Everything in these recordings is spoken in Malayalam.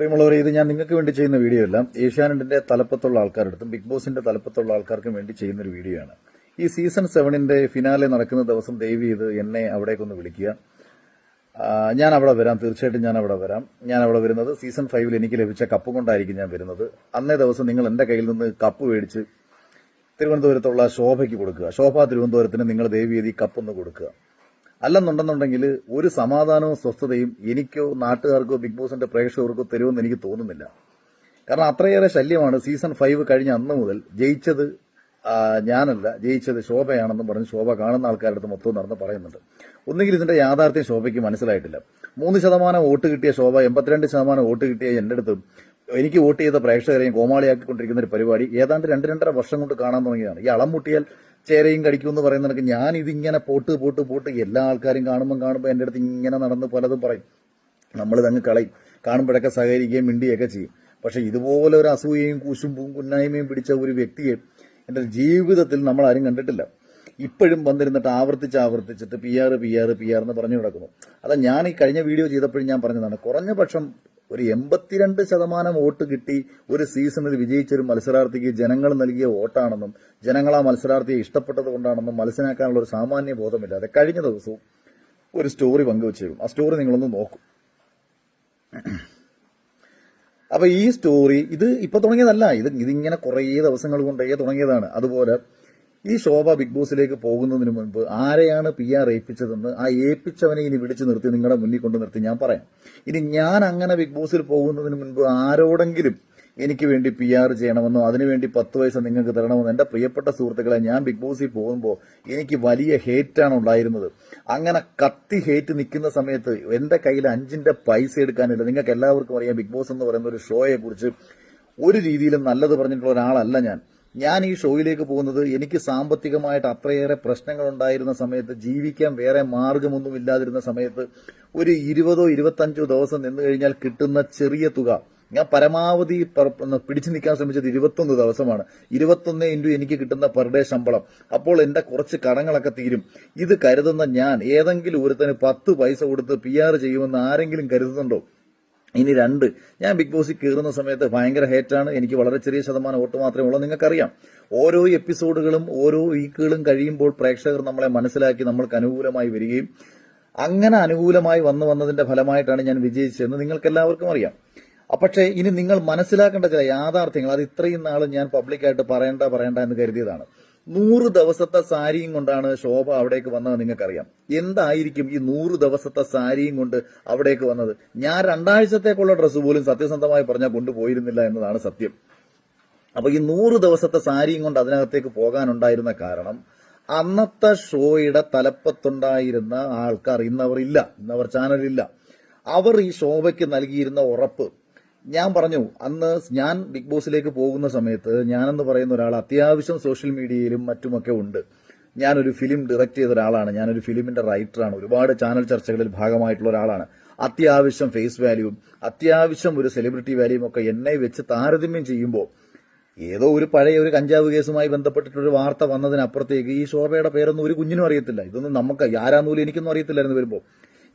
പ്രിയമുള്ളവരെ ഇത് ഞാൻ നിങ്ങൾക്ക് വേണ്ടി ചെയ്യുന്ന വീഡിയോ അല്ല. ഏഷ്യാനെറ്റിന്റെ തലപ്പത്തുള്ള ആൾക്കാരെടുത്തും ബിഗ് ബോസിന്റെ തലപ്പത്തുള്ള ആൾക്കാർക്കും വേണ്ടി ചെയ്യുന്ന ഒരു വീഡിയോ ആണ്. ഈ സീസൺ സെവനിന്റെ ഫിനാലെ നടക്കുന്ന ദിവസം ദയവ് ചെയ്ത് എന്നെ അവിടേക്കൊന്ന് വിളിക്കുക. ഞാൻ അവിടെ വരാം. തീർച്ചയായിട്ടും ഞാൻ അവിടെ വരാം. ഞാൻ അവിടെ വരുന്നത് സീസൺ ഫൈവിൽ എനിക്ക് ലഭിച്ച കപ്പ് കൊണ്ടായിരിക്കും ഞാൻ വരുന്നത്. അന്നേ ദിവസം നിങ്ങൾ എന്റെ കയ്യിൽ നിന്ന് കപ്പ് മേടിച്ച് തിരുവനന്തപുരത്തുള്ള ശോഭയ്ക്ക് കൊടുക്കുക. ശോഭ തിരുവനന്തപുരത്തിന് നിങ്ങൾ ഈ കപ്പൊന്ന് കൊടുക്കുക. അല്ലെന്നുണ്ടെന്നുണ്ടെങ്കിൽ ഒരു സമാധാനവും സ്വസ്ഥതയും എനിക്കോ നാട്ടുകാർക്കോ ബിഗ് ബോസിന്റെ പ്രേക്ഷകർക്കോ തരുമെന്ന് എനിക്ക് തോന്നുന്നില്ല. കാരണം അത്രയേറെ ശല്യമാണ് സീസൺ ഫൈവ് കഴിഞ്ഞ അന്ന് മുതൽ ജയിച്ചത് ഞാനല്ല ജയിച്ചത് ശോഭയാണെന്നും പറഞ്ഞ് ശോഭ കാണുന്ന ആൾക്കാരുടെ അടുത്ത് മൊത്തം നടന്ന് പറയുന്നുണ്ട്. ഒന്നുകിൽ ഇതിന്റെ യാഥാർത്ഥ്യം ശോഭയ്ക്ക് മനസ്സിലായിട്ടില്ല. മൂന്ന് ശതമാനം വോട്ട് കിട്ടിയ ശോഭ എൺപത്തിരണ്ട് ശതമാനം വോട്ട് കിട്ടിയ എന്റെ അടുത്ത് എനിക്ക് വോട്ട് ചെയ്ത പ്രേക്ഷകരെയും കോമാളിയാക്കിക്കൊണ്ടിരിക്കുന്ന ഒരു പരിപാടി ഏതാണ്ട് രണ്ട് രണ്ടര വർഷം കൊണ്ട് കാണാൻ തുടങ്ങിയതാണ്. ഈ അളം മുട്ടിയാൽ ചേരയും കടിക്കും എന്ന് പറയുന്ന കണക്ക് ഞാൻ ഇതിങ്ങനെ പോട്ട് പോട്ട് പോട്ട് എല്ലാ ആൾക്കാരും കാണുമ്പോൾ കാണുമ്പോൾ എന്റെ അടുത്ത് ഇങ്ങനെ നടന്ന് പലതും പറയും. നമ്മളിത് അങ്ങ് കളയും. കാണുമ്പോഴൊക്കെ സഹകരിക്കുകയും മിണ്ടിയൊക്കെ ചെയ്യും. പക്ഷേ ഇതുപോലെ ഒരു അസൂയയും കൂശുമ്പും കുന്നായ്മയും പിടിച്ച ഒരു വ്യക്തിയെ എന്റെ ജീവിതത്തിൽ നമ്മൾ ആരും കണ്ടിട്ടില്ല. ഇപ്പോഴും വന്നിരുന്നിട്ട് ആവർത്തിച്ച് ആവർത്തിച്ചിട്ട് P R P R P R എന്ന് പറഞ്ഞു കിടക്കുന്നു. അതാ ഞാൻ ഈ കഴിഞ്ഞ വീഡിയോ ചെയ്തപ്പോഴും ഞാൻ പറഞ്ഞതാണ് കുറഞ്ഞ പക്ഷം ഒരു എൺപത്തിരണ്ട് ശതമാനം വോട്ട് കിട്ടി ഒരു സീസണിൽ വിജയിച്ച ഒരു മത്സരാർത്ഥിക്ക് ജനങ്ങൾ നൽകിയ വോട്ടാണെന്നും ജനങ്ങൾ ആ മത്സരാർത്ഥിയെ ഇഷ്ടപ്പെട്ടത് കൊണ്ടാണെന്നും മനസ്സിലാക്കാനുള്ള ഒരു സാമാന്യ ബോധമില്ലാതെ കഴിഞ്ഞ ദിവസവും ഒരു സ്റ്റോറി പങ്കുവച്ചേക്കും ആ സ്റ്റോറി നിങ്ങളൊന്ന് നോക്കും. അപ്പൊ ഈ സ്റ്റോറി ഇത് ഇപ്പൊ തുടങ്ങിയതല്ല. ഇത് ഇതിങ്ങനെ കുറേ ദിവസങ്ങൾ കൊണ്ടേ തുടങ്ങിയതാണ്. അതുപോലെ ഈ ശോഭ ബിഗ് ബോസിലേക്ക് പോകുന്നതിന് മുൻപ് ആരെയാണ് പി ആർ ഏൽപ്പിച്ചതെന്ന് ആ ഏൽപ്പിച്ചവനെ ഇനി വിളിച്ചു നിർത്തി നിങ്ങളുടെ മുന്നിൽ കൊണ്ട് നിർത്തി ഞാൻ പറയാം. ഇനി ഞാൻ അങ്ങനെ ബിഗ് ബോസിൽ പോകുന്നതിന് മുൻപ് ആരോടെങ്കിലും എനിക്ക് വേണ്ടി പി ആർ ചെയ്യണമെന്നോ അതിനുവേണ്ടി പത്ത് വയസ്സ് നിങ്ങൾക്ക് തരണമെന്നോ എന്റെ പ്രിയപ്പെട്ട സുഹൃത്തുക്കളെ ഞാൻ ബിഗ് ബോസിൽ പോകുമ്പോൾ എനിക്ക് വലിയ ഹേറ്റാണ് ഉണ്ടായിരുന്നത്. അങ്ങനെ കത്തി ഹേറ്റ് നിൽക്കുന്ന സമയത്ത് എന്റെ കയ്യിൽ അഞ്ചിന്റെ പൈസ എടുക്കാനില്ല. നിങ്ങൾക്ക് എല്ലാവർക്കും അറിയാം ബിഗ് ബോസ് എന്ന് പറയുന്ന ഒരു ഷോയെക്കുറിച്ച് ഒരു രീതിയിലും നല്ലത് പറഞ്ഞിട്ടുള്ള ഒരാളല്ല ഞാൻ. ഞാൻ ഈ ഷോയിലേക്ക് പോകുന്നത് എനിക്ക് സാമ്പത്തികമായിട്ട് അത്രയേറെ പ്രശ്നങ്ങൾ ഉണ്ടായിരുന്ന സമയത്ത് ജീവിക്കാൻ വേറെ മാർഗമൊന്നും ഇല്ലാതിരുന്ന സമയത്ത് ഒരു ഇരുപതോ ഇരുപത്തഞ്ചോ ദിവസം നിന്ന് കഴിഞ്ഞാൽ കിട്ടുന്ന ചെറിയ തുക. ഞാൻ പരമാവധി പിടിച്ചു നിൽക്കാൻ ശ്രമിച്ചത് ഇരുപത്തൊന്ന് ദിവസമാണ്. ഇരുപത്തൊന്ന് ഇന്റു എനിക്ക് കിട്ടുന്ന പെർ ഡേ ശമ്പളം. അപ്പോൾ എന്റെ കുറച്ച് കടങ്ങളൊക്കെ തീരും. ഇത് കരുതുന്ന ഞാൻ ഏതെങ്കിലും ഒരുത്തന് പത്ത് പൈസ കൊടുത്ത് പി ആർ ചെയ്യുമെന്ന് ആരെങ്കിലും കരുതുന്നുണ്ടോ? ഇനി രണ്ട് ഞാൻ ബിഗ് ബോസിൽ കയറുന്ന സമയത്ത് ഭയങ്കര ഹേറ്റാണ്. എനിക്ക് വളരെ ചെറിയ ശതമാനം വോട്ട് മാത്രമേ ഉള്ളൂ. നിങ്ങൾക്കറിയാം ഓരോ എപ്പിസോഡുകളും ഓരോ വീക്കുകളും കഴിയുമ്പോൾ പ്രേക്ഷകർ നമ്മളെ മനസ്സിലാക്കി നമ്മൾക്ക് അനുകൂലമായി വരികയും അങ്ങനെ അനുകൂലമായി വന്നു വന്നതിന്റെ ഫലമായിട്ടാണ് ഞാൻ വിജയിച്ചതെന്ന് നിങ്ങൾക്ക് എല്ലാവർക്കും അറിയാം. പക്ഷേ ഇനി നിങ്ങൾ മനസ്സിലാക്കേണ്ട ചില യാഥാർത്ഥ്യങ്ങൾ അത് ഇത്രയും നാൾ ഞാൻ പബ്ലിക്കായിട്ട് പറയണ്ട പറയണ്ട എന്ന് കരുതിയതാണ്. നൂറ് ദിവസത്തെ സാരിയും കൊണ്ടാണ് ശോഭ അവിടേക്ക് വന്നത് നിങ്ങൾക്കറിയാം. എന്തായിരിക്കും ഈ നൂറ് ദിവസത്തെ സാരിയും കൊണ്ട് അവിടേക്ക് വന്നത്? ഞാൻ രണ്ടാഴ്ചത്തേക്കുള്ള ഡ്രസ്സ് പോലും സത്യസന്ധമായി പറഞ്ഞാൽ കൊണ്ടുപോയിരുന്നില്ല എന്നതാണ് സത്യം. അപ്പൊ ഈ നൂറ് ദിവസത്തെ സാരിയും കൊണ്ട് അതിനകത്തേക്ക് പോകാനുണ്ടായിരുന്ന കാരണം അന്നത്തെ ഷോയുടെ തലപ്പത്തുണ്ടായിരുന്ന ആൾക്കാർ ഇന്നവർ ഇല്ല ഇന്നവർ ചാനലില്ല അവർ ഈ ശോഭയ്ക്ക് നൽകിയിരുന്ന ഉറപ്പ് ഞാൻ പറഞ്ഞു അന്ന് ഞാൻ ബിഗ് ബോസിലേക്ക് പോകുന്ന സമയത്ത് ഞാനെന്ന് പറയുന്ന ഒരാൾ അത്യാവശ്യം സോഷ്യൽ മീഡിയയിലും മറ്റുമൊക്കെ ഉണ്ട്. ഞാനൊരു ഫിലിം ഡയറക്ട് ചെയ്ത ഒരാളാണ്. ഞാനൊരു ഫിലിമിന്റെ റൈറ്ററാണ്. ഒരുപാട് ചാനൽ ചർച്ചകളിൽ ഭാഗമായിട്ടുള്ള ഒരാളാണ്. അത്യാവശ്യം ഫേസ് വാല്യൂവും അത്യാവശ്യം ഒരു സെലിബ്രിറ്റി വാല്യൂവും ഒക്കെ എന്നെ വെച്ച് താരതമ്യം ചെയ്യുമ്പോൾ ഏതോ ഒരു പഴയ ഒരു കഞ്ചാവ് കേസുമായി ബന്ധപ്പെട്ടിട്ടൊരു വാർത്ത വന്നതിനപ്പുറത്തേക്ക് ഈ ശോഭയുടെ പേരൊന്നും ഒരു കുഞ്ഞിനും അറിയത്തില്ല. ഇതൊന്നും നമുക്ക് ആരാന്നൂലും എനിക്കൊന്നും അറിയത്തില്ലായിരുന്നു വരുമ്പോൾ.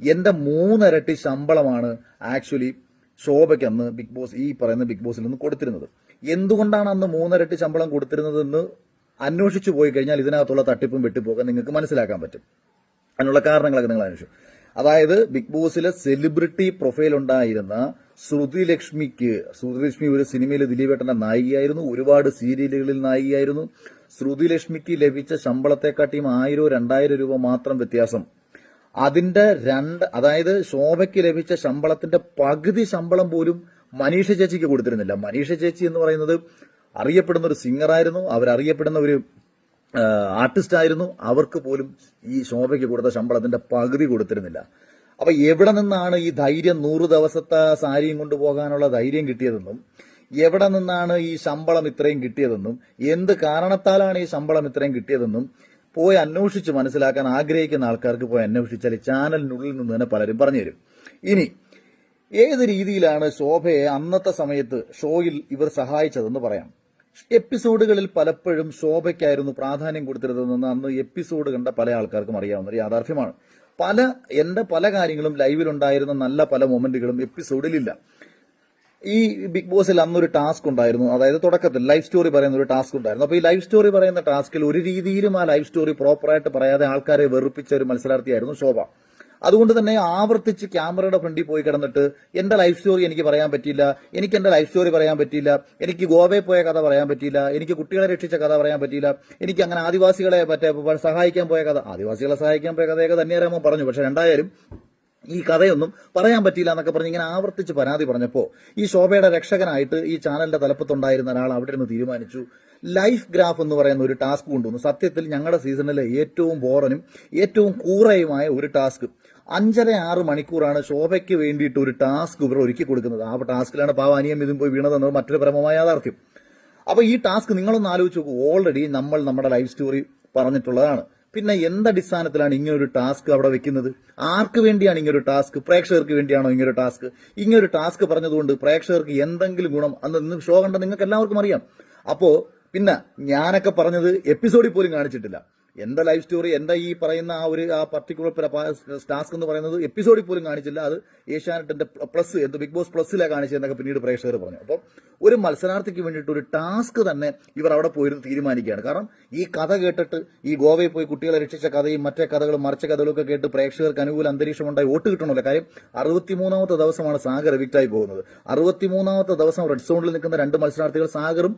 എന്റെ മൂന്നരട്ടി ശമ്പളമാണ് ആക്ച്വലി ശോഭയ്ക്ക് അന്ന് ബിഗ് ബോസ് ഈ പറയുന്ന ബിഗ് ബോസിൽ നിന്ന് കൊടുത്തിരുന്നത്. എന്തുകൊണ്ടാണ് അന്ന് മൂന്നരട്ടി ശമ്പളം കൊടുത്തിരുന്നതെന്ന് അന്വേഷിച്ചു പോയി കഴിഞ്ഞാൽ ഇതിനകത്തുള്ള തട്ടിപ്പും വെട്ടിപ്പോക്കെ നിങ്ങൾക്ക് മനസ്സിലാക്കാൻ പറ്റും. അതിനുള്ള കാരണങ്ങളൊക്കെ നിങ്ങൾ അന്വേഷിച്ചു. അതായത് ബിഗ് ബോസിലെ സെലിബ്രിറ്റി പ്രൊഫൈൽ ഉണ്ടായിരുന്ന ശ്രുതി ലക്ഷ്മിക്ക് ശ്രുതി ലക്ഷ്മി ഒരു സിനിമയിൽ ദിലീപേട്ടന്റെ നായികയായിരുന്നു ഒരുപാട് സീരിയലുകളിൽ നായികയായിരുന്നു. ശ്രുതി ലക്ഷ്മിക്ക് ലഭിച്ച ശമ്പളത്തെക്കാട്ടിയും ആയിരോ രണ്ടായിരം രൂപ മാത്രം വ്യത്യാസം അതിന്റെ രണ്ട് അതായത് ശോഭയ്ക്ക് ലഭിച്ച ശമ്പളത്തിന്റെ പകുതി ശമ്പളം പോലും മനീഷ ചേച്ചിക്ക് കൊടുത്തിരുന്നില്ല. മനീഷ ചേച്ചി എന്ന് പറയുന്നത് അറിയപ്പെടുന്ന ഒരു സിംഗർ സിംഗറായിരുന്നു അവരറിയപ്പെടുന്ന ഒരു ആർട്ടിസ്റ്റ് ആയിരുന്നു. അവർക്ക് പോലും ഈ ശോഭയ്ക്ക് കൊടുത്ത ശമ്പളത്തിന്റെ പകുതി കൊടുത്തിരുന്നില്ല. അപ്പൊ എവിടെ നിന്നാണ് ഈ ധൈര്യം നൂറ് ദിവസത്തെ സാരിയും കൊണ്ടുപോകാനുള്ള ധൈര്യം കിട്ടിയതെന്നും എവിടെ നിന്നാണ് ഈ ശമ്പളം ഇത്രയും കിട്ടിയതെന്നും എന്ത് കാരണത്താലാണ് ഈ ശമ്പളം ഇത്രയും കിട്ടിയതെന്നും പോയി അന്വേഷിച്ച് മനസ്സിലാക്കാൻ ആഗ്രഹിക്കുന്ന ആൾക്കാർക്ക് പോയി അന്വേഷിച്ചാൽ ചാനലിനുള്ളിൽ നിന്ന് തന്നെ പലരും പറഞ്ഞു പറഞ്ഞുതരും ഇനി ഏത് രീതിയിലാണ് ശോഭയെ അന്നത്തെ സമയത്ത് ഷോയിൽ ഇവർ സഹായിച്ചതെന്ന് പറയാം. എപ്പിസോഡുകളിൽ പലപ്പോഴും ശോഭയ്ക്കായിരുന്നു പ്രാധാന്യം കൊടുത്തിരുന്നതെന്ന് അന്ന് എപ്പിസോഡ് കണ്ട പല ആൾക്കാർക്കും അറിയാവുന്ന ഒരു യാഥാർത്ഥ്യമാണ്. പല എന്റെ പല കാര്യങ്ങളും ലൈവിലുണ്ടായിരുന്ന നല്ല പല മൊമെന്റുകളും എപ്പിസോഡിലില്ല. ഈ ബിഗ് ബോസിൽ അന്നൊരു ടാസ്ക് ഉണ്ടായിരുന്നു. അതായത് തുടക്കത്തിൽ ലൈഫ് സ്റ്റോറി പറയുന്ന ഒരു ടാസ്ക് ഉണ്ടായിരുന്നു. അപ്പൊ ഈ ലൈഫ് സ്റ്റോറി പറയുന്ന ടാസ്കിൽ ഒരു രീതിയിലും ആ ലൈഫ് സ്റ്റോറി പ്രോപ്പറായിട്ട് പറയാതെ ആൾക്കാരെ വെറുപ്പിച്ച ഒരു മത്സരാർത്ഥിയായിരുന്നു ശോഭ. അതുകൊണ്ട് തന്നെ ആവർത്തിച്ച് ക്യാമറയുടെ ഫ്രണ്ടിൽ പോയി കിടന്നിട്ട് എന്റെ ലൈഫ് സ്റ്റോറി എനിക്ക് പറയാൻ പറ്റിയില്ല എനിക്ക് എന്റെ ലൈഫ് സ്റ്റോറി പറയാൻ പറ്റിയില്ല എനിക്ക് ഗോവയിൽ പോയ കഥ പറയാൻ പറ്റിയില്ല എനിക്ക് കുട്ടികളെ രക്ഷിച്ച കഥ പറയാൻ പറ്റിയില്ല എനിക്ക് അങ്ങനെ ആദിവാസികളെ മറ്റേ സഹായിക്കാൻ പോയ കഥ ആദിവാസികളെ സഹായിക്കാൻ പോയ കഥയൊക്കെ തന്നെയാരാമോ പറഞ്ഞു. പക്ഷെ രണ്ടായാലും ഈ കഥയൊന്നും പറയാൻ പറ്റിയില്ല എന്നൊക്കെ പറഞ്ഞ് ഇങ്ങനെ ആവർത്തിച്ച് പരാതി പറഞ്ഞപ്പോൾ ഈ ശോഭയുടെ രക്ഷകനായിട്ട് ഈ ചാനലിന്റെ തലപ്പത്തുണ്ടായിരുന്ന ഒരാൾ അവിടെ നിന്ന് തീരുമാനിച്ചു. ലൈഫ് ഗ്രാഫ് എന്ന് പറയുന്ന ഒരു ടാസ്ക് കൊണ്ടുവന്നു. സത്യത്തിൽ ഞങ്ങളുടെ സീസണിലെ ഏറ്റവും ബോറനും ഏറ്റവും കൂറയുമായ ഒരു ടാസ്ക്. അഞ്ചര ആറ് മണിക്കൂറാണ് ശോഭയ്ക്ക് വേണ്ടിയിട്ട് ഒരു ടാസ്ക് ഇവർ ഒരുക്കി കൊടുക്കുന്നത്. ആ ടാസ്കിലാണ് പാവ അനിയം ഇതും പോയി വീണതെന്നത് മറ്റൊരു പരമമായ യാഥാർത്ഥ്യം. അപ്പൊ ഈ ടാസ്ക് നിങ്ങളൊന്ന് ആലോചിച്ച് നോക്കൂ. ഓൾറെഡി നമ്മൾ നമ്മുടെ ലൈഫ് സ്റ്റോറി പറഞ്ഞിട്ടുള്ളതാണ്. പിന്നെ എന്തടിസ്ഥാനത്തിലാണ് ഇങ്ങനെ ഒരു ടാസ്ക് അവിടെ വെക്കുന്നത്? ആർക്ക് വേണ്ടിയാണ് ഇങ്ങനെ ഒരു ടാസ്ക്? പ്രേക്ഷകർക്ക് വേണ്ടിയാണോ ഇങ്ങനെ ഒരു ടാസ്ക്? ഇങ്ങനെ ഒരു ടാസ്ക് പറഞ്ഞതുകൊണ്ട് പ്രേക്ഷകർക്ക് എന്തെങ്കിലും ഗുണം അന്ന് ഷോ കണ്ട നിങ്ങൾക്ക് എല്ലാവർക്കും അറിയാം. അപ്പോ പിന്നെ ഞാനൊക്കെ പറഞ്ഞത് എപ്പിസോഡിൽ പോലും കാണിച്ചിട്ടില്ല. എന്റെ ലൈഫ് സ്റ്റോറി എന്റെ ഈ പറയുന്ന ആ ഒരു ആ പർട്ടിക്കുലർ ടാസ്ക് എന്ന് പറയുന്നത് എപ്പിസോഡിൽ പോലും കാണിച്ചില്ല. അത് ഏഷ്യാനെറ്റിന്റെ പ്ലസ് എന്ത് ബിഗ് ബോസ് പ്ലസ്സിലാണ് കാണിച്ചതെന്നൊക്കെ പിന്നീട് പ്രേക്ഷകർ പറഞ്ഞു. അപ്പോൾ ഒരു മത്സരാർത്ഥിക്ക് വേണ്ടിയിട്ട് ഒരു ടാസ്ക് തന്നെ ഇവർ അവിടെ പോയിരുന്ന് തീരുമാനിക്കുകയാണ്. കാരണം ഈ കഥ കേട്ടിട്ട് ഈ ഗോവയിൽ പോയി കുട്ടികളെ രക്ഷിച്ച കഥയും മറ്റേ കഥകളും മറിച്ച കഥകളൊക്കെ കേട്ട് പ്രേക്ഷകർക്ക് അനുകൂല അന്തരീക്ഷം ഉണ്ടായി വോട്ട് കിട്ടണമല്ലോ. കാര്യം അറുപത്തിമൂന്നാമത്തെ ദിവസമാണ് സാഗർ എവിക്റ്റായി പോകുന്നത്. അറുപത്തിമൂന്നാമത്തെ ദിവസം റെഡ് സോണിൽ നിൽക്കുന്ന രണ്ട് മത്സരാർത്ഥികൾ സാഗറും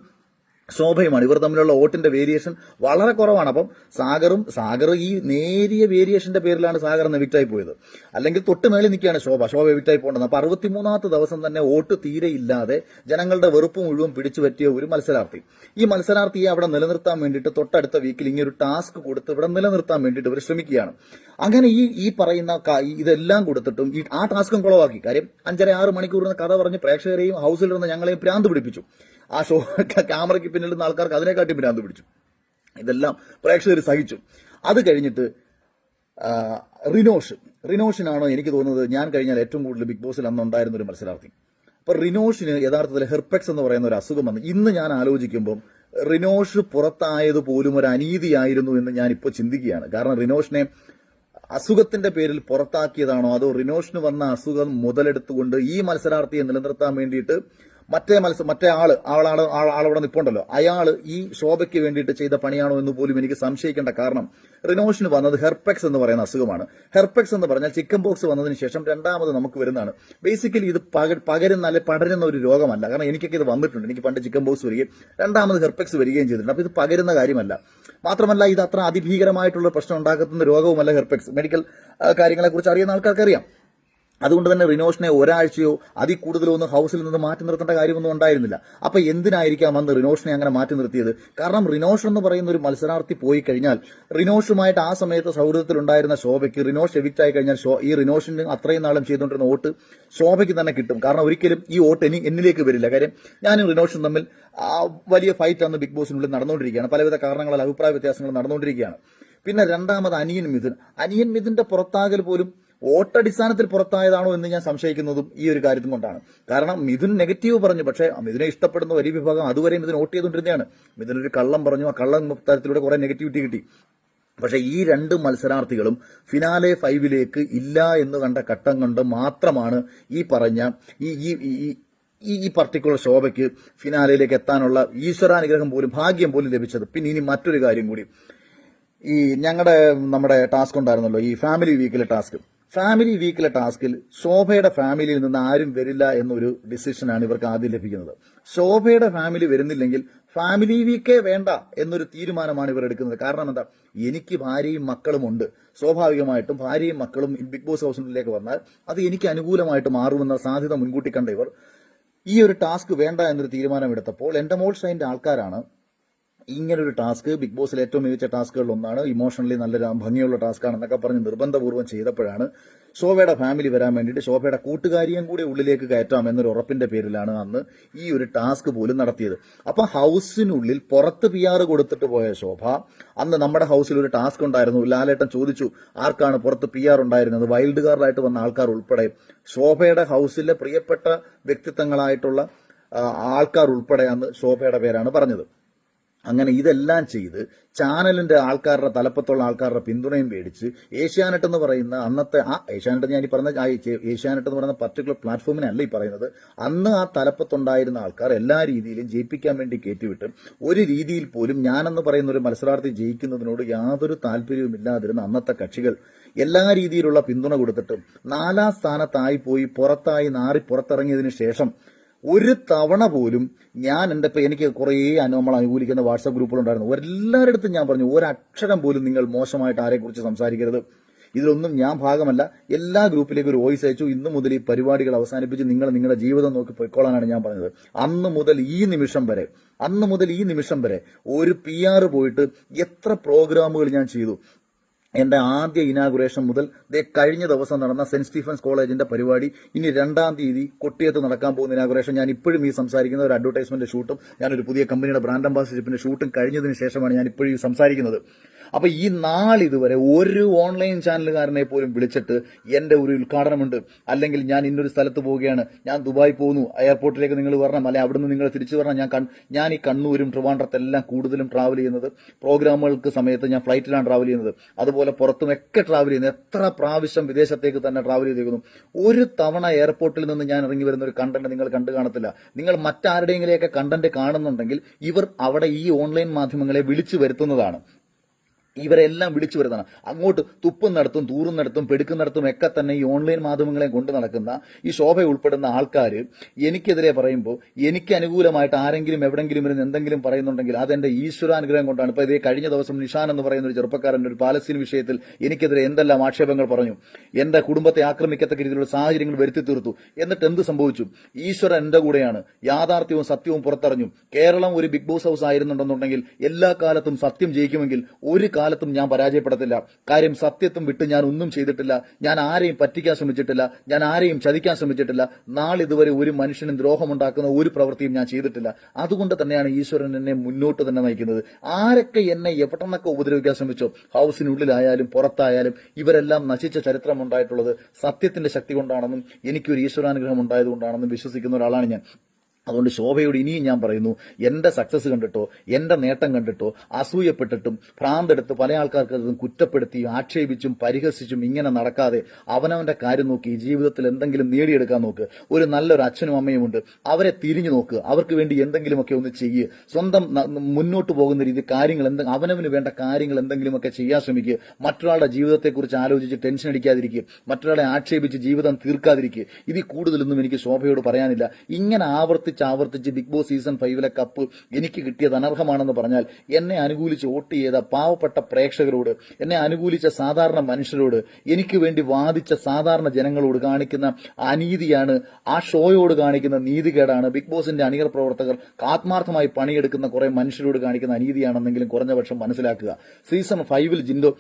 ശോഭയുമാണ് ഇവർ തമ്മിലുള്ള വോട്ടിന്റെ വേരിയേഷൻ വളരെ കുറവാണ്. അപ്പം സാഗറും സാഗർ ഈ നേരിയ വേരിയേഷന്റെ പേരിലാണ് സാഗർ എവിക്റ്റായി പോയത്. അല്ലെങ്കിൽ തൊട്ട് മേളിൽ നിൽക്കുകയാണ് ശോഭ. ശോഭ എവിക്റ്റായി പോകേണ്ടത്. അപ്പൊ അറുപത്തിമൂന്നാമത്തെ ദിവസം തന്നെ വോട്ട് തീരെ ഇല്ലാതെ ജനങ്ങളുടെ വെറുപ്പ് മുഴുവൻ പിടിച്ചു പറ്റിയ ഒരു മത്സരാർത്ഥി. ഈ മത്സരാർത്ഥിയെ അവിടെ നിലനിർത്താൻ വേണ്ടിയിട്ട് തൊട്ടടുത്ത വീക്കിൽ ഇങ്ങനെ ഒരു ടാസ്ക് കൊടുത്ത് ഇവിടെ നിലനിർത്താൻ വേണ്ടിയിട്ട് ഇവർ ശ്രമിക്കുകയാണ്. അങ്ങനെ ഈ ഈ പറയുന്ന ഇതെല്ലാം കൊടുത്തിട്ടും ഈ ആ ടാസ്കും കുളവാക്കി. കാര്യം അഞ്ചര ആറ് മണിക്കൂറിന് കഥ പറഞ്ഞ് പ്രേക്ഷകരെയും ഹൗസിലിരുന്ന ഞങ്ങളെയും പ്രാന്ത് പിടിപ്പിച്ചു. ആ ഷോ ക്യാമറയ്ക്ക് പിന്നിലുന്ന ആൾക്കാർക്ക് അതിനെക്കാട്ടി ഭ്രാന്ത് പിടിച്ചു. ഇതെല്ലാം പ്രേക്ഷകർ സഹിച്ചു. അത് കഴിഞ്ഞിട്ട് റിനോഷ്. റിനോഷിനാണോ എനിക്ക് തോന്നുന്നത് ഞാൻ കഴിഞ്ഞാൽ ഏറ്റവും കൂടുതൽ ബിഗ് ബോസിൽ അന്ന് ഉണ്ടായിരുന്ന ഒരു മത്സരാർത്ഥി. അപ്പൊ റിനോഷിന് യഥാർത്ഥത്തിൽ ഹെർപെക്സ് എന്ന് പറയുന്ന ഒരു അസുഖം വന്നു. ഇന്ന് ഞാൻ ആലോചിക്കുമ്പോൾ റിനോഷ് പുറത്തായത് പോലും ഒരു അനീതിയായിരുന്നു എന്ന് ഞാൻ ഇപ്പോൾ ചിന്തിക്കുകയാണ്. കാരണം റിനോഷിനെ അസുഖത്തിന്റെ പേരിൽ പുറത്താക്കിയതാണോ അതോ റിനോഷിന് വന്ന അസുഖം മുതലെടുത്തുകൊണ്ട് ഈ മത്സരാർത്ഥിയെ നിലനിർത്താൻ വേണ്ടിയിട്ട് മറ്റേ മത്സ മറ്റേ ആൾ ആളാണ് ആളവിടെ നിപ്പുണ്ടല്ലോ. അയാൾ ഈ ശോഭയ്ക്ക് വേണ്ടിയിട്ട് ചെയ്ത പണിയാണോ എന്ന് പോലും എനിക്ക് സംശയിക്കേണ്ട കാരണം റിനോഷിന് വന്നത് ഹെർപെക്സ് എന്ന് പറയുന്ന അസുഖമാണ്. ഹെർപെക്സ് എന്ന് പറഞ്ഞാൽ ചിക്കൻ ബോക്സ് വന്നതിന് ശേഷം രണ്ടാമത് നമുക്ക് വരുന്നതാണ്. ബേസിക്കലി ഇത് പക- പകരുന്ന അല്ലെ പടരുന്ന ഒരു രോഗമല്ല. കാരണം എനിക്കൊക്കെ ഇത് വന്നിട്ടുണ്ട്. എനിക്ക് പണ്ട് ചിക്കൻ ബോക്സ് വരികയും രണ്ടാമത് ഹെർപെക്സ് വരികയും ചെയ്തിട്ടുണ്ട്. അപ്പൊ ഇത് പകരുന്ന കാര്യമല്ല. മാത്രമല്ല ഇത് അത്ര അതിഭീകരമായിട്ടുള്ള പ്രശ്നം ഉണ്ടാക്കുന്ന രോഗവുമല്ല ഹെർപെക്സ്. മെഡിക്കൽ കാര്യങ്ങളെ കുറിച്ച് അറിയുന്ന ആൾക്കാർക്ക് അറിയാം അതുകൊണ്ട് തന്നെ റിനോഷിനെ ഒരാഴ്ചയോ അതിൽ കൂടുതലോ ഒന്നും ഹൗസിൽ നിന്ന് മാറ്റി നിർത്തേണ്ട കാര്യമൊന്നും ഉണ്ടായിരുന്നില്ല. അപ്പൊ എന്തിനായിരിക്കാം അന്ന് റിനോഷിനെ അങ്ങനെ മാറ്റി നിർത്തിയത്? കാരണം റിനോഷ് എന്ന് പറയുന്ന ഒരു മത്സരാർത്ഥി പോയി കഴിഞ്ഞാൽ റിനോഷുമായിട്ട് ആ സമയത്ത് സൗഹൃദത്തിലുണ്ടായിരുന്ന ശോഭയ്ക്ക് റിനോഷ് എവിക്റ്റ് ആയി കഴിഞ്ഞാൽ ഈ റിനോഷിന് അത്രയും നാളും ചെയ്തുകൊണ്ടിരുന്ന വോട്ട് ശോഭയ്ക്ക് തന്നെ കിട്ടും. കാരണം ഒരിക്കലും ഈ വോട്ട് ഇനി എന്നിലേക്ക് വരില്ല. കാര്യം ഞാനും റിനോഷും തമ്മിൽ വലിയ ഫൈറ്റ് അന്ന് ബിഗ് ബോസിനുള്ളിൽ നടന്നുകൊണ്ടിരിക്കുകയാണ്. പലവിധ കാരണങ്ങളാൽ അഭിപ്രായ വ്യത്യാസങ്ങൾ നടന്നുകൊണ്ടിരിക്കുകയാണ്. പിന്നെ രണ്ടാമത് അനിയൻ മിഥുൻ. അനിയൻ മിഥുന്റെ പുറത്താകൽ പോലും വോട്ടടിസ്ഥാനത്തിൽ പുറത്തായതാണോ എന്ന് ഞാൻ സംശയിക്കുന്നതും ഈ ഒരു കാര്യത്തും കൊണ്ടാണ്. കാരണം മിഥുൻ നെഗറ്റീവ് പറഞ്ഞു. പക്ഷേ മിഥുനെ ഇഷ്ടപ്പെടുന്ന ഒരു വിഭാഗം അതുവരെ മിഥുൻ വോട്ട് ചെയ്തുകൊണ്ടിരുന്നതാണ്. മിഥുൻ ഒരു കള്ളം പറഞ്ഞു. ആ കള്ളം തരത്തിലൂടെ കുറെ നെഗറ്റിവിറ്റി കിട്ടി. പക്ഷേ ഈ രണ്ട് മത്സരാർത്ഥികളും ഫിനാലെ ഫൈവിലേക്ക് ഇല്ല എന്ന് കണ്ട ഘട്ടം കൊണ്ട് മാത്രമാണ് ഈ പറഞ്ഞ ഈ ഈ ഈ- ഈ പർട്ടിക്കുലർ ശോഭയ്ക്ക് ഫിനാലയിലേക്ക് എത്താനുള്ള ഈശ്വരാനുഗ്രഹം പോലും ഭാഗ്യം പോലും ലഭിച്ചത്. പിന്നെ ഇനി മറ്റൊരു കാര്യം കൂടി. ഈ ഞങ്ങളുടെ നമ്മുടെ ടാസ്ക് ഉണ്ടായിരുന്നല്ലോ ഈ ഫാമിലി വീക്കിലെ ടാസ്ക് ഫാമിലി വീക്കിലെ ടാസ്കിൽ ശോഭയുടെ ഫാമിലിയിൽ നിന്ന് ആരും വരില്ല എന്നൊരു ഡിസിഷനാണ് ഇവർക്ക് ആദ്യം ലഭിക്കുന്നത്. ശോഭയുടെ ഫാമിലി വരുന്നില്ലെങ്കിൽ ഫാമിലി വീക്കേ വേണ്ട എന്നൊരു തീരുമാനമാണ് ഇവർ എടുക്കുന്നത്. കാരണം എന്താ? എനിക്ക് ഭാര്യയും മക്കളും ഉണ്ട്. സ്വാഭാവികമായിട്ടും ഭാര്യയും മക്കളും ബിഗ് ബോസ് ഹൗസിലേക്ക് വന്നാൽ അത് എനിക്ക് അനുകൂലമായിട്ട് മാറുമെന്ന സാധ്യത മുൻകൂട്ടി കണ്ട ഇവർ ഈ ഒരു ടാസ്ക് വേണ്ട എന്നൊരു തീരുമാനമെടുത്തപ്പോൾ എന്റെ മോൾ ഷൈന്റെ ആൾക്കാരാണ് ഇങ്ങനൊരു ടാസ്ക് ബിഗ് ബോസിൽ ഏറ്റവും മികച്ച ടാസ്കുകളിൽ ഒന്നാണ് ഇമോഷണലി നല്ല ഭംഗിയുള്ള ടാസ്ക് ആണെന്നൊക്കെ പറഞ്ഞ് നിർബന്ധപൂർവം ചെയ്തപ്പോഴാണ് ശോഭയുടെ ഫാമിലി വരാൻ വേണ്ടിയിട്ട് ശോഭയുടെ കൂട്ടുകാരിയും കൂടി ഉള്ളിലേക്ക് കയറ്റാം എന്നൊരു ഉറപ്പിന്റെ പേരിലാണ് അന്ന് ഈ ഒരു ടാസ്ക് പോലും നടത്തിയത്. അപ്പൊ ഹൗസിനുള്ളിൽ പുറത്ത് പി ആർ കൊടുത്തിട്ട് പോയ ശോഭ അന്ന് നമ്മുടെ ഹൗസിൽ ഒരു ടാസ്ക് ഉണ്ടായിരുന്നു. ലാലേട്ടൻ ചോദിച്ചു ആർക്കാണ് പുറത്ത് പി ആർ ഉണ്ടായിരുന്നത്? വൈൽഡ് കാർഡായിട്ട് വന്ന ആൾക്കാർ ഉൾപ്പെടെ ശോഭയുടെ ഹൗസിലെ പ്രിയപ്പെട്ട വ്യക്തിത്വങ്ങളായിട്ടുള്ള ആൾക്കാർ ഉൾപ്പെടെ അന്ന് ശോഭയുടെ പേരാണ് പറഞ്ഞത്. അങ്ങനെ ഇതെല്ലാം ചെയ്ത് ചാനലിന്റെ ആൾക്കാരുടെ തലപ്പത്തുള്ള ആൾക്കാരുടെ പിന്തുണയും മേടിച്ച് ഏഷ്യാനെറ്റ് എന്ന് പറയുന്ന അന്നത്തെ ആ ഏഷ്യാനെറ്റ് ഞാൻ ഈ പറഞ്ഞ ഏഷ്യാനെറ്റ് എന്ന് പറയുന്ന പർട്ടിക്കുലർ പ്ലാറ്റ്ഫോമിനല്ല ഈ പറയുന്നത്. അന്ന് ആ തലപ്പത്തുണ്ടായിരുന്ന ആൾക്കാർ എല്ലാ രീതിയിലും ജയിപ്പിക്കാൻ വേണ്ടി കയറ്റിവിട്ട് ഒരു രീതിയിൽ പോലും ഞാനെന്ന് പറയുന്ന ഒരു മത്സരാർത്ഥി ജയിക്കുന്നതിനോട് യാതൊരു താല്പര്യവുമില്ലാതിരുന്ന അന്നത്തെ കക്ഷികൾ എല്ലാ രീതിയിലുള്ള പിന്തുണ കൊടുത്തിട്ടും നാലാം സ്ഥാനത്തായി പോയി പുറത്തായി നാറി പുറത്തിറങ്ങിയതിനു ശേഷം ഒരു തവണ പോലും ഞാൻ എന്റെ ഇപ്പം എനിക്ക് കുറേ നമ്മൾ അനുകൂലിക്കുന്ന വാട്സാപ്പ് ഗ്രൂപ്പുകളുണ്ടായിരുന്നു. എല്ലാവരുടെ അടുത്തും ഞാൻ പറഞ്ഞു ഒരക്ഷരം പോലും നിങ്ങൾ മോശമായിട്ട് ആരെക്കുറിച്ച് സംസാരിക്കരുത്. ഇതിലൊന്നും ഞാൻ ഭാഗമല്ല. എല്ലാ ഗ്രൂപ്പിലേക്കും ഒരു വോയിസ് അയച്ചു. ഇന്നു മുതൽ ഈ പരിപാടികൾ അവസാനിപ്പിച്ച് നിങ്ങൾ നിങ്ങളുടെ ജീവിതം നോക്കി പൊയ്ക്കോളാനാണ് ഞാൻ പറഞ്ഞത്. അന്ന് മുതൽ ഈ നിമിഷം വരെ അന്ന് മുതൽ ഈ നിമിഷം വരെ ഒരു പി പോയിട്ട് എത്ര പ്രോഗ്രാമുകൾ ഞാൻ ചെയ്തു. എന്റെ ആദ്യ ഇനാഗുറേഷൻ മുതൽ ദേ കഴിഞ്ഞ ദിവസം നടന്ന സെന്റ് സ്റ്റീഫൻസ് കോളേജിന്റെ പരിപാടി. ഇനി രണ്ടാം തീയതി കൊട്ടിയത്ത് നടക്കാൻ പോകുന്ന ഇനാഗുറേഷൻ ഞാൻ ഇപ്പോഴും ഈ സംസാരിക്കുന്ന ഒരു അഡ്വർടൈസ്മെന്റ് ഷൂട്ടും ഞാനൊരു പുതിയ കമ്പനിയുടെ ബ്രാൻഡ് അംബാസിഡർഷിപ്പിന്റെ ഷൂട്ടും കഴിഞ്ഞതിന് ശേഷമാണ് ഞാൻ ഇപ്പോഴും സംസാരിക്കുന്നത്. അപ്പൊ ഈ നാളിതുവരെ ഒരു ഓൺലൈൻ ചാനലുകാരനെ പോലും വിളിച്ചിട്ട് എന്റെ ഒരു ഉദ്ഘാടനമുണ്ട്. അല്ലെങ്കിൽ ഞാൻ ഇന്നൊരു സ്ഥലത്ത് പോവുകയാണ്. ഞാൻ ദുബായ് പോകുന്നു. എയർപോർട്ടിലേക്ക് നിങ്ങൾ വരണം. അല്ലെ അവിടുന്ന് നിങ്ങൾ തിരിച്ചു വരണം. ഞാൻ ഞാൻ ഈ കണ്ണൂരും ട്രിവാൻഡ്രത്തെല്ലാം കൂടുതലും ട്രാവൽ ചെയ്യുന്നത് പ്രോഗ്രാമുകൾക്ക് സമയത്ത് ഞാൻ ഫ്ലൈറ്റിലാണ് ട്രാവൽ ചെയ്യുന്നത്. അതുപോലെ പുറത്തും ഒക്കെ ട്രാവൽ ചെയ്യുന്നത് എത്ര പ്രാവശ്യം വിദേശത്തേക്ക് തന്നെ ട്രാവൽ ചെയ്തിരിക്കുന്നു. ഒരു തവണ എയർപോർട്ടിൽ നിന്ന് ഞാൻ ഇറങ്ങി വരുന്ന ഒരു കണ്ടന്റ് നിങ്ങൾ കണ്ടു കാണത്തില്ല. നിങ്ങൾ മറ്റാരുടെയെങ്കിലെയൊക്കെ കണ്ടന്റ് കാണുന്നുണ്ടെങ്കിൽ ഇവർ അവിടെ ഈ ഓൺലൈൻ മാധ്യമങ്ങളെ വിളിച്ചു വരുത്തുന്നതാണ്. ഇവരെല്ലാം വിളിച്ചു വരുന്നതാണ്. അങ്ങോട്ട് തുപ്പുന്നിടത്തും തൂറുന്നിടത്തും പെടുക്കുന്നിടത്തും ഒക്കെ തന്നെ ഈ ഓൺലൈൻ മാധ്യമങ്ങളെ കൊണ്ട് നടക്കുന്ന ഈ ശോഭ ഉൾപ്പെടുന്ന ആൾക്കാർ എനിക്കെതിരെ പറയുമ്പോൾ എനിക്ക് അനുകൂലമായിട്ട് ആരെങ്കിലും എവിടെങ്കിലും ഇരുന്ന് എന്തെങ്കിലും പറയുന്നുണ്ടെങ്കിൽ അതെന്റെ ഈശ്വരാനുഗ്രഹം കൊണ്ടാണ്. ഇപ്പൊ ഇതേ കഴിഞ്ഞ ദിവസം നിഷാൻ എന്ന് പറയുന്ന ഒരു ചെറുപ്പക്കാരൻ ഒരു പാലസ്തീൻ വിഷയത്തിൽ എനിക്കെതിരെ എന്തെല്ലാം ആക്ഷേപങ്ങൾ പറഞ്ഞു. എന്റെ കുടുംബത്തെ ആക്രമിക്കത്തക്ക രീതിയിലുള്ള സാഹചര്യങ്ങൾ വരുത്തി തീർത്തു. എന്നിട്ട് എന്ത് സംഭവിച്ചു? ഈശ്വരൻ എന്റെ കൂടെയാണ്. യാഥാർത്ഥ്യവും സത്യവും പുറത്തറിഞ്ഞു. കേരളം ഒരു ബിഗ് ബോസ് ഹൗസ് ആയിരുന്നുണ്ടെന്നുണ്ടെങ്കിൽ എല്ലാ കാലത്തും സത്യം ജയിക്കുമെങ്കിൽ ഒരു കാലത്തും ഞാൻ പരാജയപ്പെടത്തില്ല. കാര്യം സത്യത്തും വിട്ട് ഞാൻ ഒന്നും ചെയ്തിട്ടില്ല. ഞാൻ ആരെയും പറ്റിക്കാൻ ശ്രമിച്ചിട്ടില്ല. ഞാൻ ആരെയും ചതിക്കാൻ ശ്രമിച്ചിട്ടില്ല. നാളിതുവരെ ഒരു മനുഷ്യനും ദ്രോഹമുണ്ടാക്കുന്ന ഒരു പ്രവൃത്തിയും ഞാൻ ചെയ്തിട്ടില്ല. അതുകൊണ്ട് തന്നെയാണ് ഈശ്വരൻ എന്നെ മുന്നോട്ട് തന്നെ നയിക്കുന്നത്. ആരൊക്കെ എന്നെ എവിടെന്നൊക്കെ ഉപദ്രവിക്കാൻ ശ്രമിച്ചോ? ഹൗസിനുള്ളിലായാലും പുറത്തായാലും ഇവരെല്ലാം നശിച്ച ചരിത്രം ഉണ്ടായിട്ടുള്ളത് സത്യത്തിന്റെ ശക്തി കൊണ്ടാണെന്നും എനിക്കൊരു ഈശ്വരാനുഗ്രഹം ഉണ്ടായതുകൊണ്ടാണെന്നും വിശ്വസിക്കുന്ന ഒരാളാണ് ഞാൻ. അതുകൊണ്ട് ശോഭയോട് ഇനിയും ഞാൻ പറയുന്നു എന്റെ സക്സസ് കണ്ടിട്ടോ എന്റെ നേട്ടം കണ്ടിട്ടോ അസൂയപ്പെട്ടിട്ടും ഭ്രാന്തെടുത്ത് പല ആൾക്കാർക്ക് അത് കുറ്റപ്പെടുത്തിയും ആക്ഷേപിച്ചും പരിഹസിച്ചും ഇങ്ങനെ നടക്കാതെ അവനവന്റെ കാര്യം നോക്കി ജീവിതത്തിൽ എന്തെങ്കിലും നേടിയെടുക്കാൻ നോക്ക്. ഒരു നല്ലൊരു അച്ഛനും അമ്മയും ഉണ്ട്. അവരെ തിരിഞ്ഞു നോക്ക്. അവർക്ക് വേണ്ടി എന്തെങ്കിലുമൊക്കെ ഒന്ന് ചെയ്യുക സ്വന്തം മുന്നോട്ട് പോകുന്ന രീതി കാര്യങ്ങൾ എന്തെങ്കിലും അവനവന് വേണ്ട കാര്യങ്ങൾ എന്തെങ്കിലുമൊക്കെ ചെയ്യാൻ ശ്രമിക്കുക മറ്റൊരാളുടെ ജീവിതത്തെക്കുറിച്ച് ആലോചിച്ച് ടെൻഷൻ അടിക്കാതിരിക്കുക മറ്റൊരാളെ ആക്ഷേപിച്ച് ജീവിതം തീർക്കാതിരിക്കുക ഇതിൽ കൂടുതലൊന്നും എനിക്ക് ശോഭയോട് പറയാനില്ല. ഇങ്ങനെ ആവർത്തിച്ച് ആവർത്തിച്ച് ബിഗ് ബോസ് സീസൺ ഫൈവിലെ കപ്പ് എനിക്ക് കിട്ടിയത് അനർഹമാണെന്ന് പറഞ്ഞാൽ എന്നെ അനുകൂലിച്ച് വോട്ട് ചെയ്ത പാവപ്പെട്ട പ്രേക്ഷകരോട് എന്നെ അനുകൂലിച്ച സാധാരണ മനുഷ്യരോട് എനിക്ക് വേണ്ടി വാദിച്ച സാധാരണ ജനങ്ങളോട് കാണിക്കുന്ന അനീതിയാണ് ആ ഷോയോട് കാണിക്കുന്ന നീതികേടാണ് ബിഗ് ബോസിന്റെ അണിയർ പ്രവർത്തകർ ആത്മാർത്ഥമായി പണിയെടുക്കുന്ന കുറെ മനുഷ്യരോട് കാണിക്കുന്ന അനീതിയാണെന്നെങ്കിലും കുറഞ്ഞ പക്ഷം മനസ്സിലാക്കുക. സീസൺ ഫൈവിൽ ജിൻഡോ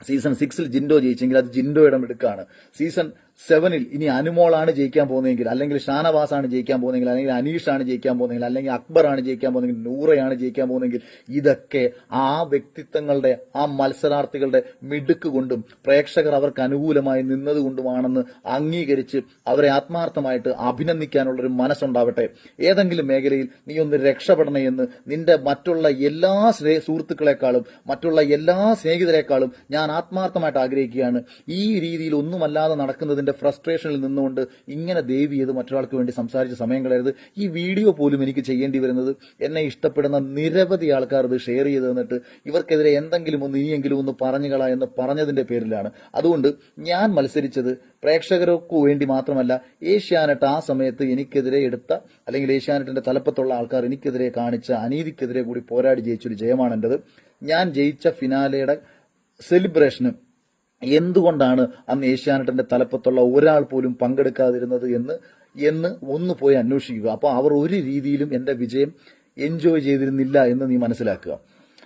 സീസൺ സിക്സിൽ ജിൻഡോ ജയിച്ചെങ്കിൽ അത് ജിൻഡോയുടെ മിടുക്കാണ്. സീസൺ സെവനിൽ ഇനി അനുമോളാണ് ജയിക്കാൻ പോകുന്നതെങ്കിൽ അല്ലെങ്കിൽ ഷാനവാസ് ആണ് ജയിക്കാൻ പോകുന്നതെങ്കിൽ അല്ലെങ്കിൽ അനീഷാണ് ജയിക്കാൻ പോകുന്നതെങ്കിൽ അല്ലെങ്കിൽ അക്ബറാണ് ജയിക്കാൻ പോകുന്നതെങ്കിൽ നൂറയാണ് ജയിക്കാൻ പോകുന്നതെങ്കിൽ ഇതൊക്കെ ആ വ്യക്തിത്വങ്ങളുടെ ആ മത്സരാർത്ഥികളുടെ മിടുക്ക് കൊണ്ടും പ്രേക്ഷകർ അവർക്ക് അനുകൂലമായി നിന്നതുകൊണ്ടുമാണെന്ന് അംഗീകരിച്ച് അവരെ ആത്മാർത്ഥമായിട്ട് അഭിനന്ദിക്കാനുള്ള ഒരു മനസ്സുണ്ടാവട്ടെ. ഏതെങ്കിലും മേഖലയിൽ നീ ഒന്ന് രക്ഷപ്പെടണേ എന്ന് നിന്റെ മറ്റുള്ള എല്ലാ സുഹൃത്തുക്കളെക്കാളും മറ്റുള്ള എല്ലാ സ്നേഹിതരെക്കാളും ഞാൻ ആത്മാർത്ഥമായിട്ട് ആഗ്രഹിക്കുകയാണ്. ഈ രീതിയിൽ ഒന്നുമല്ലാതെ നടക്കുന്നതിന്റെ ഫ്രസ്ട്രേഷനിൽ നിന്നുകൊണ്ട് ഇങ്ങനെ ദേവി ചെയ്ത് മറ്റൊരാൾക്ക് വേണ്ടി സംസാരിച്ച സമയം കളയരുത് ഈ വീഡിയോ പോലും എനിക്ക് ചെയ്യേണ്ടി വരുന്നത് എന്നെ ഇഷ്ടപ്പെടുന്ന നിരവധി ആൾക്കാർ ഇത് ഷെയർ ചെയ്ത് തന്നിട്ട് ഇവർക്കെതിരെ എന്തെങ്കിലും ഒന്ന് ഇനിയെങ്കിലും ഒന്ന് പറഞ്ഞുകള എന്ന് പറഞ്ഞതിന്റെ പേരിലാണ്. അതുകൊണ്ട് ഞാൻ മത്സരിച്ചത് പ്രേക്ഷകർക്ക് വേണ്ടി മാത്രമല്ല ഏഷ്യാനെറ്റ് ആ സമയത്ത് എനിക്കെതിരെ എടുത്ത അല്ലെങ്കിൽ ഏഷ്യാനെറ്റിന്റെ തലപ്പത്തുള്ള ആൾക്കാർ എനിക്കെതിരെ കാണിച്ച അനീതിക്കെതിരെ കൂടി പോരാടി ജയിച്ചൊരു ജയമാണ് എന്റേത് ഞാൻ ജയിച്ച ഫിനാലയുടെ സെലിബ്രേഷന് എന്തുകൊണ്ടാണ് അന്ന് ഏഷ്യാനെറ്റിന്റെ തലപ്പത്തുള്ള ഒരാൾ പോലും പങ്കെടുക്കാതിരുന്നത് എന്ന് എന്ന് ഒന്ന് പോയി അന്വേഷിക്കുക. അപ്പോൾ അവർ ഒരു രീതിയിലും എന്റെ വിജയം എൻജോയ് ചെയ്തിരുന്നില്ല എന്ന് നീ മനസ്സിലാക്കുക.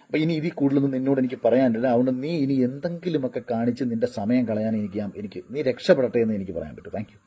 അപ്പൊ ഇനി ഇതിൽ കൂടുതലൊന്നും നിന്നോട് എനിക്ക് പറയാനില്ല. അതുകൊണ്ട് നീ ഇനി എന്തെങ്കിലുമൊക്കെ കാണിച്ച് നിന്റെ സമയം കളയാൻ എനിക്ക് എനിക്ക് നീ രക്ഷപ്പെടട്ടെ എന്ന് എനിക്ക് പറയാൻ പറ്റും. താങ്ക്